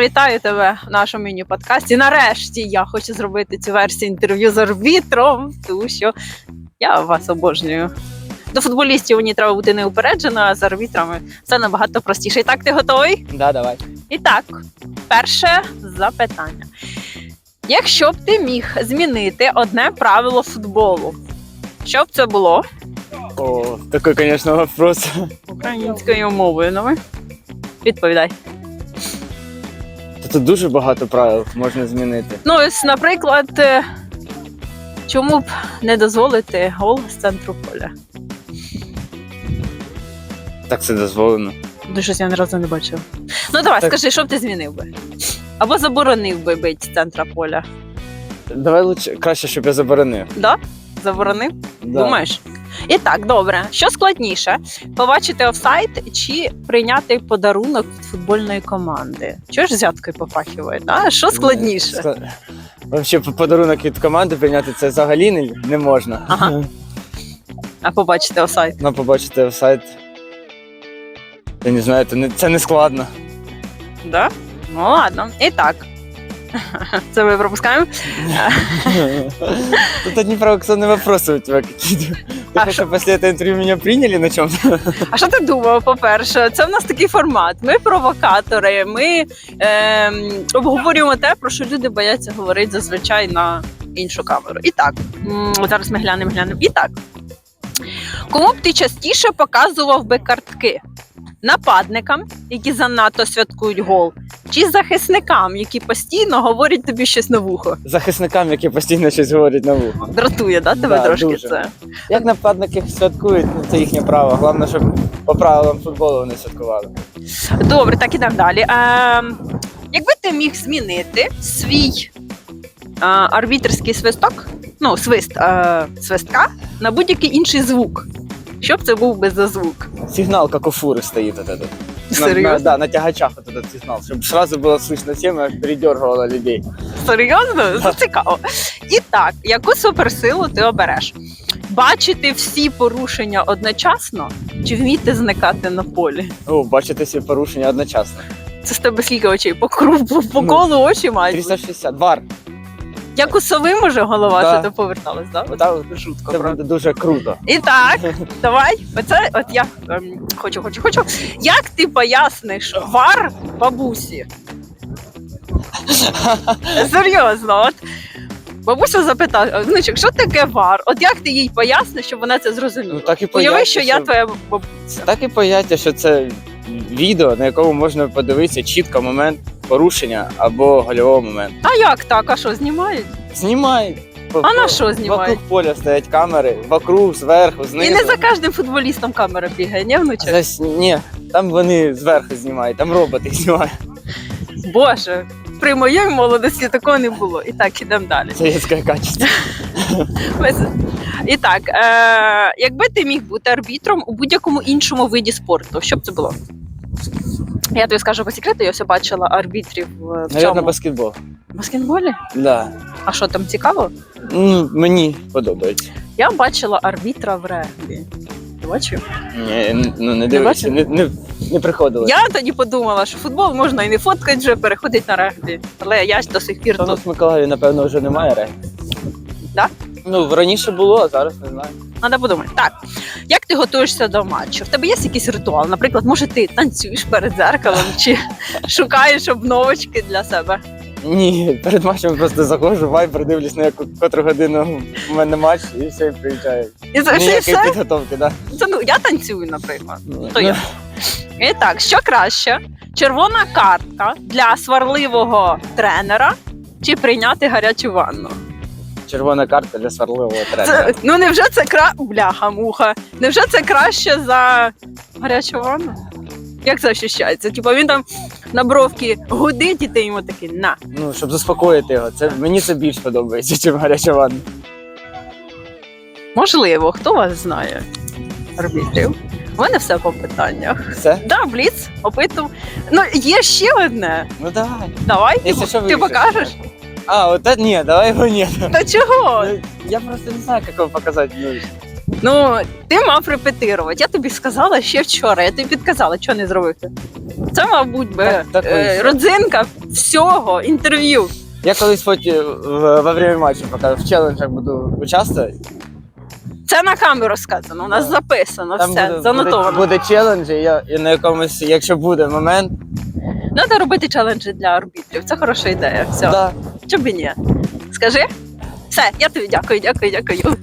вітаю тебе в нашому міні-подкасті. Нарешті я хочу зробити цю версію інтерв'ю з арбітром, тому що я вас обожнюю. До футболістів мені треба бути неупереджено, а з арбітрами все набагато простіше. І так, ти готовий? Да, давай. І так, перше запитання. Якщо б ти міг змінити одне правило футболу, що б це було? О, такой, конечно, вопрос. Українською мовою, ну відповідай. Тут дуже багато правил можна змінити. Ну, ось, наприклад, е, чому б не дозволити гол з центру поля? Так це дозволено. Ну, щось я ні разу не бачив. Ну давай, Так. скажи, що б ти змінив би? Або заборонив би бити з центра поля. Давай лучше краще, щоб я заборонив. Да? Заборонив? Да. Думаєш? І так, добре. Що складніше? Побачити офсайт чи прийняти подарунок від футбольної команди? Чого ж взяткою попахиває? Да? Що складніше? По- подарунок від команди прийняти це взагалі не, не можна. Ага. А побачити офсайт? Ну, побачити сайт. Я не знаю, це не, це не складно. Да? Ну ладно. І так. Це ми пропускаємо. Тут одни провокационные вопросы у тебя какие-то. Ты А хочешь, чтобы после этого интервью меня приняли на чем-то? А що ти думав, по-перше? Це в нас такий формат. Ми провокатори, ми ем, обговорюємо те, про що люди бояться говорити зазвичай на іншу камеру. І так, м, зараз ми глянемо, глянемо. І так. Кому б ти частіше показував би картки? Нападникам, які занадто святкують гол, чи захисникам, які постійно говорять тобі щось на вухо? Захисникам, які постійно щось говорять на вухо. Дратує, да, тебе Да, трошки дуже. це? Як нападники святкують, ну, це їхнє право. Головне, щоб по правилам футболу вони святкували. Добре, так ідемо далі. Ем, якби ти міг змінити свій е, арбітрський свисток, ну, свист е, свистка на будь-який інший звук. Що б це був би за звук? Сигнал, як у фури стоїть. Вот этот. На, Серйозно? на, да, на тягачах вот этот сигнал, щоб сразу було слышно всем, аж передергивало людей. Серйозно? Це цікаво. І так, яку суперсилу ти обереш? Бачити всі порушення одночасно чи вміти зникати на полі? О, бачите всі порушення одночасно. Це з тебе скільки очей? По кругу, по, по Ну, колу очі мають. бути? 360, вар. як у сови може голова, Да. що ти поверталась, да? От Та, Жутко, це правда. буде дуже круто. І так, давай. Оце от я ем, хочу, хочу, хочу. Як ти поясниш вар бабусі? Серйозно, от бабуся запитала, внучок, що таке вар? От як ти їй поясниш, щоб вона це зрозуміла? Ну, так і Уяви, що я твоя бабуся. Так і поняття, що це відео, на якому можна подивитися чітко момент порушення або гольового моменту. А як так? А що, знімають? Знімають. А на що знімають? Вокруг поля стоять камери, вокруг, зверху, знизу. І не за кожним футболістом камера бігає, ні, внучок? Зась... Ні, там вони зверху знімають, там роботи знімають. Боже, при моїй молодості такого не було. І так, ідемо далі. Советське качество. Без- І так, е, якби ти міг бути арбітром у будь-якому іншому виді спорту, що б це було? Я тобі скажу по секрету, я все бачила арбітрів в Навірно, цьому баскетбол. баскетболі. Да. А що там цікаво? Ну, мені подобається. Я бачила арбітра в регбі. Ти бачив? Ні, ну не дивився, не, не, не приходилось. Я тоді подумала, що футбол можна і не фоткати вже, переходить на регбі. Але я ж до сих пір Та у тут. нас в Миколаєві, напевно, вже немає регбі. Да? Ну, раніше було, а зараз не знаю. Треба подумати. Так, як ти готуєшся до матчу? В тебе є якийсь ритуал? Наприклад, може ти танцюєш перед дзеркалом чи шукаєш обновочки для себе? Ні, перед матчем просто заходжу, вайбер, дивлюсь на яку котру годину у мене матч і все, і приїжджаю. І Ніякої все? підготовки, да. Це, ну, я танцюю, наприклад. Ну, То я. І так, що краще? Червона картка для сварливого тренера чи прийняти гарячу ванну? Червона картка для сварливого тренера. Це, ну невже це кра... Бляха, муха. Невже це краще за гарячу ванну? Як це ощущається? Типа він там на бровки гудить, і ти йому такий на. Ну, щоб заспокоїти його. Це, мені це більш подобається, ніж гаряча ванна. Можливо, хто вас знає? Арбітрів. У мене все по питаннях. Все? Да, Бліц, опитував. Ну, є ще одне. Ну давай. Давай, ти, Якщо що, ти вирішиш. покажеш? А, от ні, давай його ні. Та чого? Ну, Я просто не знаю, як його показати. Ну, Ну, ти мав репетирувати. Я тобі сказала ще вчора. Я тобі підказала, що не зробив. ти. Це, мабуть, би Так- так е, вийшло. родзинка всього інтерв'ю. Я колись потім в- во время матчу, поки в челенджах буду участвувати, Це на камеру сказано, у нас Да. записано, там все буде, занотовано. буде, буде челендж, і я і на якомусь, якщо буде момент, Треба робити челенджі для арбітрів. Це хороша ідея. Все. да, Чому б і ні? Скажи? Все, я тобі дякую, дякую, дякую.